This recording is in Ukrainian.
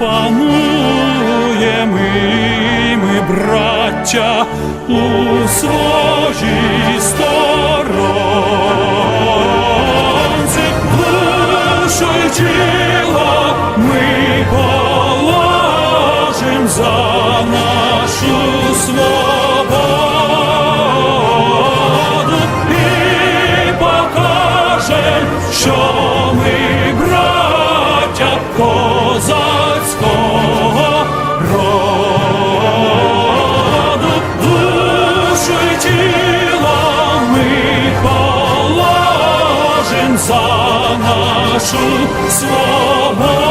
запануємо і ми, браття, у своїй сторонці, душу й тіло ми положим за нашу свободу і покажем, що ми браття положим за нашу свободу.